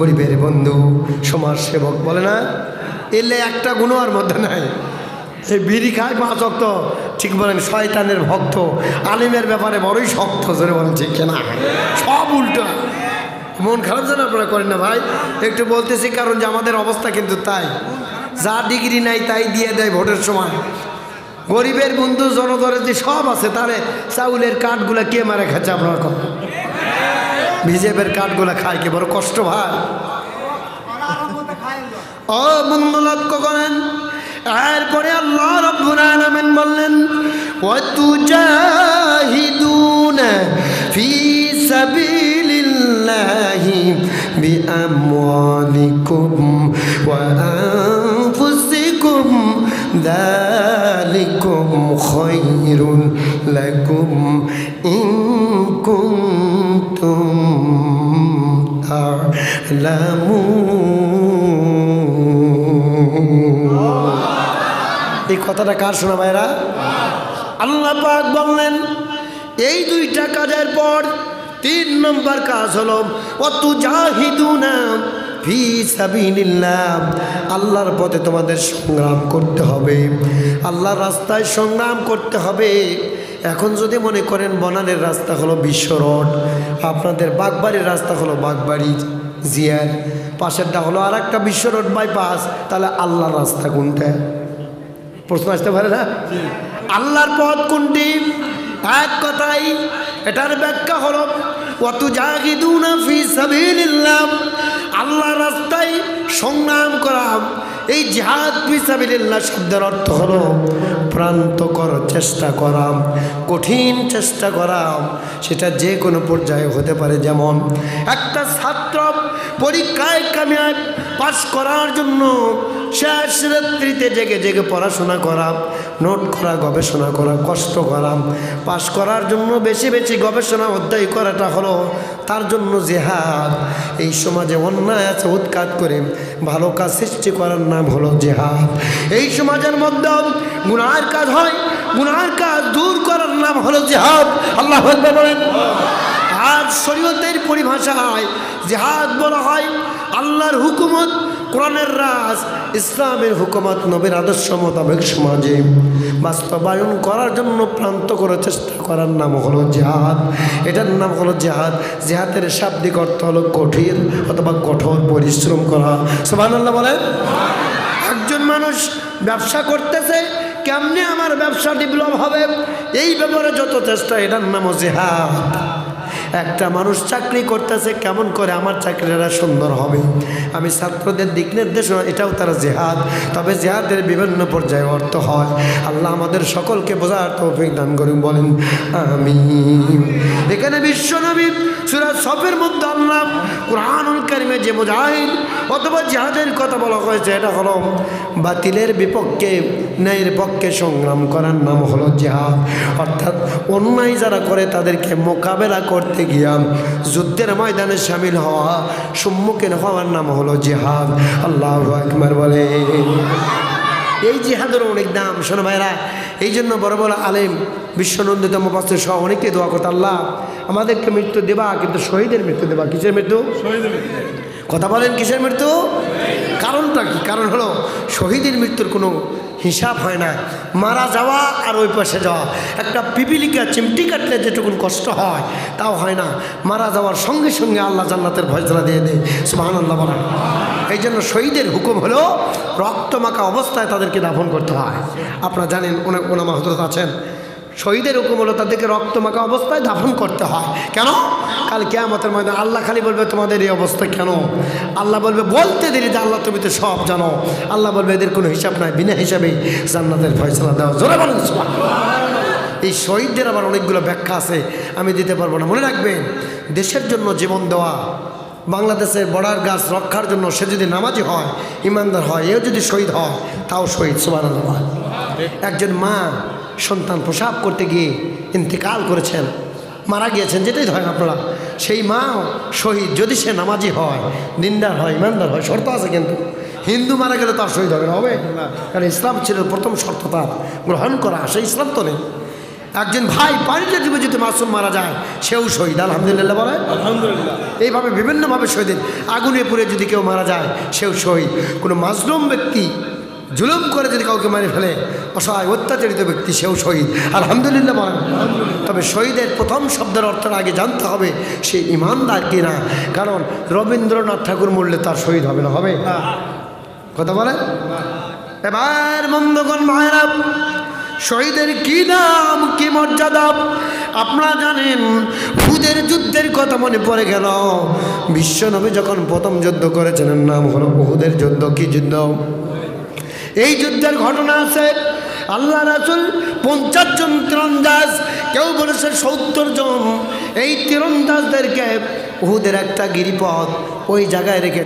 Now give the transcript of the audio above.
গরিবের বন্ধু সমাজ সেবক বলে না? এলে একটা গুণ আর মধ্যে নাই। এই বিড়ি খায় পাঁচ অক্ত ঠিক বলেন, শয়তানের ভক্ত, আলিমের ব্যাপারে বড়ই শক্ত ধরে বলেন, ঠিক কেনা? সব উল্টো। মন খারাপ যেন আপনারা করেন না ভাই। একটু বলতেছি কারণ যে আমাদের অবস্থা কিন্তু তাই। যা ডিগ্রি নাই, তাই দিয়ে দেয় ভোটের সময়। গরিবের বন্ধু জনদরের যে সব আছে তাহলে চাউলের কাঠগুলো কে মারে খাচ্ছে আপনার কথা বিজেপের কাঠগুলো খায় কি? বড় কষ্ট ভাই। ও বন্ধু লক্ষ্য করেন। এরপরে আল্লাহ রব্বুল আলামিন বললেন, ওয়াতুজাহিদুনা ফি সাবিলিল্লাহি বিআমওয়ালিকুম ওয়া আনফুসিকুম। যালিকুম খায়রুন লাকুম ইন কুনতুম এই কথাটা কার শোনা ভাইরা? আল্লাহ পাক বললেন, এই দুইটা কাজের পর তিন নম্বর কাজ হলো অতু ফি সাবিলিল্লাহ। আল্লাহর পথে তোমাদের সংগ্রাম করতে হবে, আল্লাহর রাস্তায় সংগ্রাম করতে হবে। এখন যদি মনে করেন, বনানের রাস্তা হলো বিশ্ব রোড, আপনাদের বাগবাড়ির রাস্তা হলো বাগবাড়ি। জিয়ার পাশেরটা হলো আর একটা বিশ্ব রোড বাইপাস তাহলে আল্লাহর রাস্তা কোনটা? প্রশ্ন আসতে পারে না? আল্লাহর পথ কোনটি? এক কথাই এটার ব্যাখ্যা হলো কত অত জাগিদুনা ফি সাবিলিল্লাহ আল্লাহ রাস্তায় সংগ্রাম করা। এই জিহাদ ফি সাবিলিল্লাহ শব্দের অর্থ হল প্রান্ত কর, চেষ্টা করা, কঠিন চেষ্টা করা। সেটা যে কোনো পর্যায়ে হতে পারে। যেমন একটা ছাত্র পরীক্ষায় কামিয়াব পাশ করার জন্য শেষ রাত্রিতে জেগে জেগে পড়াশোনা করা নোট করা, গবেষণা করা, কষ্ট করা পাশ করার জন্য বেশি বেশি গবেষণা, অধ্যায় করাটা হলো তার জন্য জেহাদ। এই সমাজে অন্যায় আছে, উৎখাত করে ভালো কাজ সৃষ্টি করার নাম হলো জেহাদ। এই সমাজের মধ্যে গুনার কাজ হয়, গুনার কাজ দূর করার নাম হলো জেহাদ। আল্লাহ বলেন। আর শরীয়তের পরিভাষায় জেহাদ বলা হয় আল্লাহর হুকুমত কোরআনের রাজ, ইসলামের হুকুমত, নবীর আদর্শ মোতাবেক সমাজে বাস্তবায়ন করার জন্য প্রান্ত করে চেষ্টা করার নাম হলো জেহাদ। এটার নাম হলো জেহাদ। জেহাদের শাব্দিক অর্থ হলো কঠিন অথবা কঠোর পরিশ্রম করা। সোহান আল্লাহ বলেন। একজন মানুষ ব্যবসা করতেছে, কেমনে আমার ব্যবসা ডেভেলপ হবে? এই ব্যাপারে যত চেষ্টা, এটার নামও জেহাদ। একটা মানুষ চাকরি করতেছে, কেমন করে আমার চাকরিটা সুন্দর হবে? আমি ছাত্রদের দিক নির্দেশনা, এটাও তারা জেহাদ। তবে জেহাদের বিভিন্ন পর্যায়ে অর্থ হয়। আল্লাহ আমাদের সকলকে বোঝার তৌফিক দান করুন, বলেন আমি এখানে বিশ্বনবী সুরাজ সবের মধ্যে আল্লাহ কোরআনুল কারিমে যে মুজাহিদ অথবা জেহাদের কথা বলা হয়েছে, এটা হলো বাতিলের বিপক্ষে, ন্যায়ের পক্ষে সংগ্রাম করার নাম হলো জেহাদ। অর্থাৎ অন্যায় যারা করে, তাদেরকে মোকাবেলা করতে গিয়া যুদ্ধের ময়দানে সামিল হওয়া সম্মুখীন হওয়ার নাম হলো জেহাদ। আল্লাহ আকবার বলে। এই জিহাদের অনেক দাম শোনো ভাইরা এই জন্য বড় বড় আলেম বিশ্বনন্দিত মুপাস্তের সহ অনেকে দোয়া করতে আল্লাহ আমাদেরকে মৃত্যু দেবা কিন্তু শহীদের মৃত্যু দেবা। কিসের মৃত্যু। কথা বলেন কিসের মৃত্যু? কারণটা কি? কারণ হলো শহীদের মৃত্যুর কোনো হিসাব হয় না। মারা যাওয়া আর ওই পাশে যাওয়া। একটা পিপিলিকা চিমটি কাটলে যেটুকুন কষ্ট হয়, তাও হয় না। মারা যাওয়ার সঙ্গে সঙ্গে আল্লাহ জান্নাতের ভয়সলা দিয়ে দেয়। সুবাহান আল্লাহ এই জন্য শহীদের হুকুম হলো, রক্তমাখা অবস্থায় তাদেরকে দাফন করতে হয়। আপনারা জানেন অনেক ওনামা হজরত আছেন। শহীদের হুকুম হলো তাদেরকে রক্তমাখা অবস্থায় দাফন করতে হয়। কেন? কাল কেয়ামতের মধ্যে আল্লাহ খালি বলবে, তোমাদের এই অবস্থা কেন? আল্লাহ বলবে, বলতে দেরি যে আল্লাহ তুমি তো সব জানো। আল্লাহ বলবে, এদের কোনো হিসাব নাই, বিনা হিসাবেই জান্নাতের ফয়সলা দেওয়া জোরে বলেন এই শহীদদের আবার অনেকগুলো ব্যাখ্যা আছে, আমি দিতে পারব না। মনে রাখবেন, দেশের জন্য জীবন দেওয়া, বাংলাদেশের বর্ডার গাছ রক্ষার জন্য সে যদি নামাজি হয়, ইমানদার হয়, এও যদি শহীদ হয়, তাও শহীদ সুবান একজন মা সন্তান প্রসাব করতে গিয়ে ইন্তেকাল করেছেন। মারা গিয়েছেন যেটাই ধরেন আপনারা। সেই মাও শহীদ যদি সে নামাজি হয় নিন্দার হয় ইমানদার হয় শর্ত আছে কিন্তু। হিন্দু মারা গেলে তার শহীদ হবে না হবে কারণ ইসলাম ছিল প্রথম শর্ত তার গ্রহণ করা সেই ইসলাম তো নেই। একজন ভাই পানিতে ডুবে যদি মাসুম মারা যায় সেও শহীদ আলহামদুলিল্লাহ বলে। আলহামদুলিল্লাহ। এইভাবে বিভিন্নভাবে শহীদ আগুনে পুড়ে যদি কেউ মারা যায় সেও শহীদ। কোনো মাজলুম ব্যক্তি জুলুম করে যদি কাউকে মারে ফেলে, অসহায় অত্যাচারিত ব্যক্তি সেও শহীদ। আলহামদুলিল্লাহ বলেন তবে শহীদের প্রথম শব্দের অর্থের আগে জানতে হবে, সে ইমানদার কিনা। কারণ রবীন্দ্রনাথ ঠাকুর মরলে তার শহীদ হবে না, হবে? কথা বলে? এবার বন্ধগণ, মায়েরা, শহীদের কি নাম, কি মর্যাদা? আপনারা জানেন হুদের যুদ্ধের কথা মনে পড়ে গেল। বিশ্বনবী যখন প্রথম যুদ্ধ করেছেন নাম হলো বহুদের যুদ্ধ। কি যুদ্ধ? এই যুদ্ধের ঘটনা আছে। আল্লাহ রাসুল পঞ্চাশ জন তীরন্দাজ, কেউ বলেছে সত্তর জন। এই তীরন্দাজদেরকে উহুদের একটা গিরিপথ ওই জায়গায় রেখে